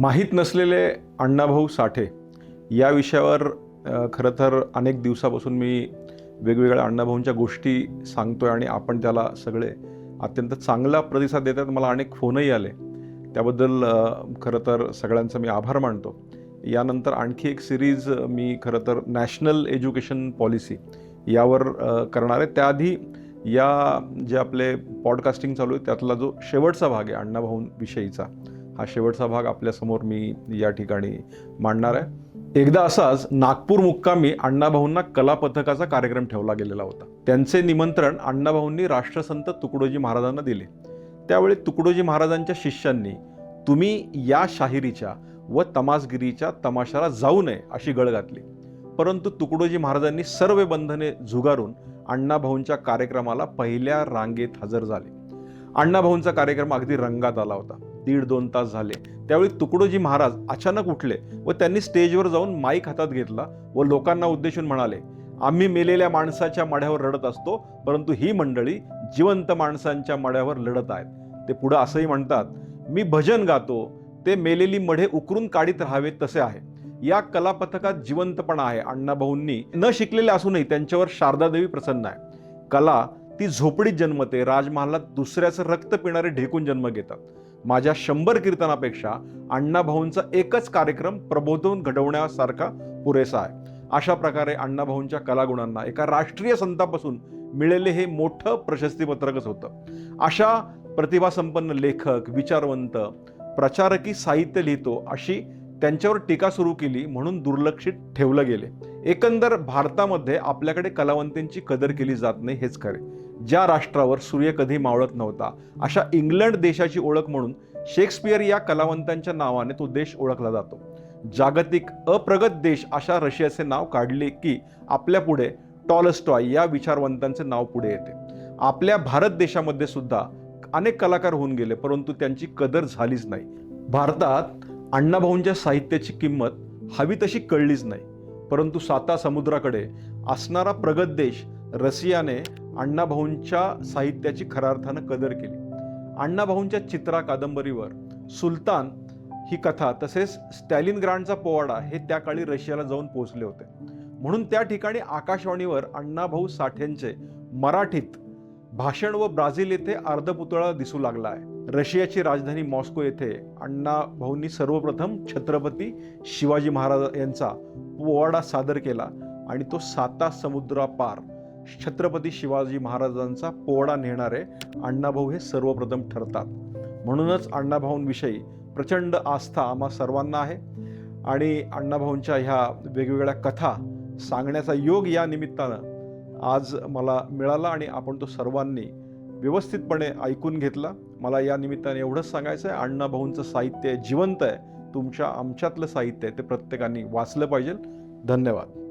माहीत नसलेले अण्णाभाऊ साठे या विषयावर खरं तर अनेक दिवसापासून मी वेगवेगळ्या अण्णाभाऊंच्या गोष्टी सांगतो आहे आणि आपण त्याला सगळे अत्यंत चांगला प्रतिसाद देतात. मला अनेक फोनही आले. त्याबद्दल खरं तर सगळ्यांचा मी आभार मानतो. यानंतर आणखी एक सिरीज मी खरं तर नॅशनल एज्युकेशन पॉलिसी यावर करणार आहे. त्याआधी या जे आपले पॉडकास्टिंग चालू आहे त्यातला जो शेवटचा भाग आहे अण्णाभाऊंविषयीचा हा शेवटचा भाग आपल्यासमोर मी या ठिकाणी मांडणार आहे. एकदा असाच नागपूर मुक्कामी अण्णाभाऊंना कला पथकाचा कार्यक्रम ठेवला गेलेला होता. त्यांचे निमंत्रण अण्णाभाऊंनी राष्ट्रसंत तुकडोजी महाराजांना दिले. त्यावेळी तुकडोजी महाराजांच्या शिष्यांनी तुम्ही या शाहिरीच्या व तमासगिरीच्या तमाशाला जाऊ नये अशी गळ घातली. परंतु तुकडोजी महाराजांनी सर्व बंधने झुगारून अण्णाभाऊंच्या कार्यक्रमाला पहिल्या रांगेत हजर झाले. अण्णाभाऊंचा कार्यक्रम अगदी रंगात आला होता. दीड दोन तास झाले. त्यावेळी तुकडोजी महाराज अचानक उठले व त्यांनी स्टेजवर जाऊन माईक हातात घेतला व लोकांना उद्देशून म्हणाले आम्ही मेलेल्या माणसाच्या मढ्यावर रडत असतो परंतु ही मंडळी जिवंत माणसांच्या मढ्यावर लढत आहेत. ते पुढं असंही म्हणतात मी भजन गातो ते मेलेली मढे उकरून काढीत राहावे तसे आहे. या कलापथकात जिवंतपणा आहे. अण्णाभाऊंनी न शिकलेले असूनही त्यांच्यावर शारदादेवी प्रसन्न आहे. कला ती झोपडीत जन्मते राजमहालात दुसऱ्याचं रक्त पिणारे ढेकून जन्म घेतात. माझ्या शंभर कीर्तनापेक्षा अण्णाभाऊंचा एकच कार्यक्रम प्रबोधून घडवण्यासारखा पुरेसा आहे. अशा प्रकारे अण्णाभाऊंच्या कलागुणांना एका राष्ट्रीय संतापासून मिळेले हे मोठं प्रशस्तीपत्रकच होतं. अशा प्रतिभासंपन्न लेखक विचारवंत प्रचारकी साहित्य लिहितो अशी त्यांच्यावर टीका सुरू केली म्हणून दुर्लक्षित ठेवलं गेले. एकंदर भारतामध्ये आपल्याकडे कलावंतांची कदर केली जात नाही हेच खरे. ज्या राष्ट्रावर सूर्य कधी मावळत नव्हता अशा इंग्लंड देशाची ओळख म्हणून शेक्सपियर या कलावंतांच्या नावाने तो देश ओळखला जातो. जागतिक अप्रगत देश अशा रशियाचे नाव काढले की आपल्या पुढे टॉलस्टॉय या विचारवंतांचे नाव पुढे येते. आपल्या भारत देशामध्ये सुद्धा अनेक कलाकार होऊन गेले परंतु त्यांची कदर झालीच नाही. भारतात अण्णाभाऊंच्या साहित्याची किंमत हवी तशी कळलीच नाही परंतु साता समुद्राकडे असणारा प्रगत देश रशियाने अण्णाभाऊंच्या साहित्याची खऱ्या अर्थानं कदर केली. अण्णाभाऊंच्या चित्रा कादंबरीवर सुलतान ही कथा तसेच स्टॅलिन ग्रांडचा पोवाडा हे त्या काळी रशियाला जाऊन पोहोचले होते. म्हणून त्या ठिकाणी आकाशवाणीवर अण्णाभाऊ साठेंचे मराठीत भाषण व ब्राझील येथे अर्धपुतळा दिसू लागला आहे. रशियाची राजधानी मॉस्को येथे अण्णाभाऊंनी सर्वप्रथम छत्रपती शिवाजी महाराज यांचा पोवाडा सादर केला आणि तो साता समुद्रापार छत्रपती शिवाजी महाराजांचा पोवाडा नेणारे अण्णाभाऊ हे सर्वप्रथम ठरतात. म्हणूनच अण्णाभाऊंविषयी प्रचंड आस्था आम्हा सर्वांना आहे. आणि अण्णाभाऊंच्या ह्या वेगवेगळ्या कथा सांगण्याचा योग या निमित्तानं आज मला मिळाला आणि आपण तो सर्वांनी व्यवस्थितपणे ऐकून घेतला. मला या निमित्ताने एवढंच सांगायचं आहे अण्णाभाऊंचं साहित्य जिवंत आहे. तुमच्या आमच्यातलं साहित्य आहे ते प्रत्येकाने वाचलं पाहिजे. धन्यवाद.